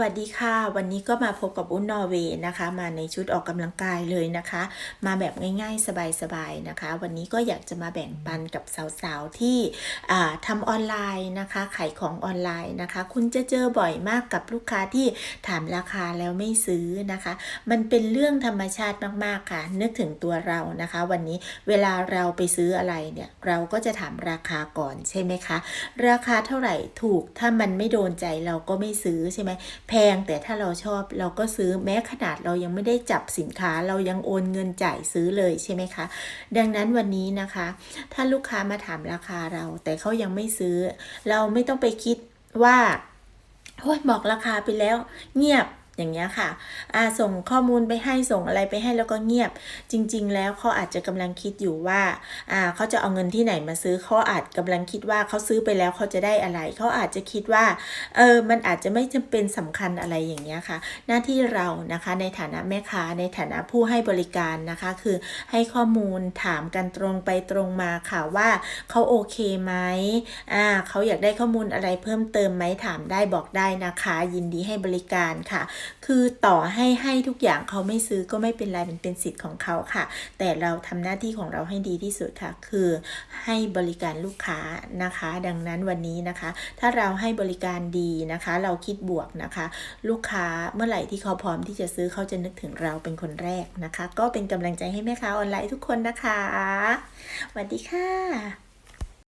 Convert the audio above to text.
วัสดีค่ะ วันนี้ก็มาพบกับอุ้นนอร์เวย์นะคะ มาในชุดออกกำลังกายเลยนะคะ มาแบบง่ายๆ สบายๆนะคะ วันนี้ก็อยากจะมาแบ่งปันกับสาวๆที่อ่าทำออนไลน์นะคะขายของออนไลน์นะคะ คุณจะเจอบ่อยมากกับลูกค้าที่ถามราคาแล้วไม่ซื้อนะคะ มันเป็นเรื่องธรรมชาติมากๆค่ะ นึกถึงตัวเรานะคะ วันนี้เวลาเราไปซื้ออะไรเนี่ยเราก็จะถามราคาก่อนใช่ไหมคะ ราคาเท่าไหร่ถูกถ้ามันไม่โดนใจเราก็ไม่ซื้อใช่ไหมแพงแต่ถ้าเราชอบเราก็ซื้อแม้ขนาดเรายังไม่ได้จับสินค้า เรายังโอนเงินจ่ายซื้อเลยใช่ไหมคะ ดังนั้นวันนี้นะคะ ถ้าลูกค้ามาถามราคาเรา แต่เขายังไม่ซื้อ เราไม่ต้องไปคิดว่าโอ้ยบอกราคาไปแล้ว เงียบ อย่างเงี้ยค่ะอาส่งข้อมูลไปให้ส่งอะไรไปให้แล้วก็เงียบ จริง ๆ แล้วเขาอาจจะกำลังคิดอยู่ว่าอ่าเขาจะเอาเงินที่ไหนมาซื้อเขาอาจกำลังคิดว่าเขาซื้อไปแล้วเขาจะได้อะไร เขาอาจจะคิดว่าเออมันอาจจะไม่จำเป็นสำคัญอะไรอย่างเงี้ยค่ะ หน้าที่เรานะคะในฐานะแม่ค้าในฐานะผู้ให้บริการนะคะ คือให้ข้อมูลถามกันตรงไปตรงมาค่ะว่าเขาโอเคไหมอ่าเขาอยากได้ข้อมูลอะไรเพิ่มเติมไหมถามได้บอกได้นะคะ ยินดีให้บริการค่ะคือต่อให้ให้ทุกอย่างเขาไม่ซื้อก็ไม่เป็นไรมันเป็นสิทธิ์ของเขาค่ะ แต่เราทำหน้าที่ของเราให้ดีที่สุดค่ะ คือให้บริการลูกค้านะคะ ดังนั้นวันนี้นะคะ ถ้าเราให้บริการดีนะคะ เราคิดบวกนะคะ ลูกค้าเมื่อไหร่ที่เขาพร้อมที่จะซื้อเขาจะนึกถึงเราเป็นคนแรกนะคะ ก็เป็นกำลังใจให้แม่ค้าออนไลน์ทุกคนนะคะสวัสดีค่ะ